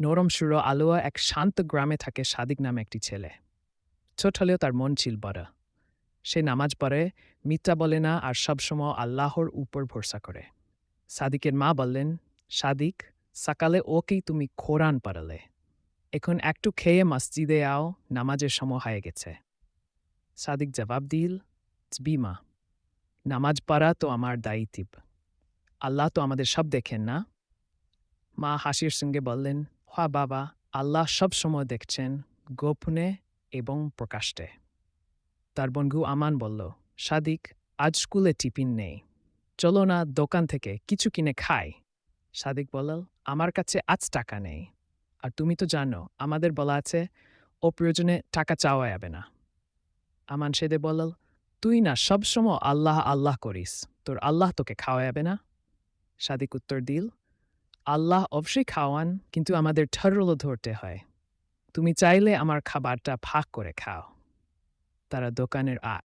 নরম সুর আলোয়া এক শান্ত গ্রামে থাকে সাদিক নামে একটি ছেলে। ছোট হলেও তার মন ছিল বড় সে নামাজ পড়ে, মিথ্যা বলে না আর সবসময় আল্লাহর উপর ভরসা করে। সাদিকের মা বললেন, সাদিক, সকালে ওকেই তুমি খোরান পারালে এখন একটু খেয়ে মসজিদে আও, নামাজের সময় হয়ে গেছে। সাদিক জবাব দিল বিমা নামাজ পড়া তো আমার দায়িত্ব। আল্লাহ তো আমাদের সব দেখেন না? মা হাসির সঙ্গে বললেন হা বাবা আল্লাহ সব সময় দেখছেন গোপনে এবং প্রকাশ্যে তার বন্ধু আমান বলল, সাদিক, আজ স্কুলে টিফিন নেই। চলো না দোকান থেকে কিছু কিনে খাই। সাদিক বলল, আমার কাছে আজ টাকা নেই। আর তুমি তো জানো, আমাদের বলা আছে অপ্রয়োজনে টাকা চাওয়া যাবে না। আমান সেদে বলল, তুই না সবসময় আল্লাহ আল্লাহ করিস, তোর আল্লাহ তোকে খাওয়া যাবে না? সাদিক উত্তর দিল আল্লাহ অবশ্যই খাওয়ান, কিন্তু আমাদের ঠরল ধরতে হয়। তুমি চাইলে আমার খাবারটা ফাঁক করে খাও। তারা দোকানের আ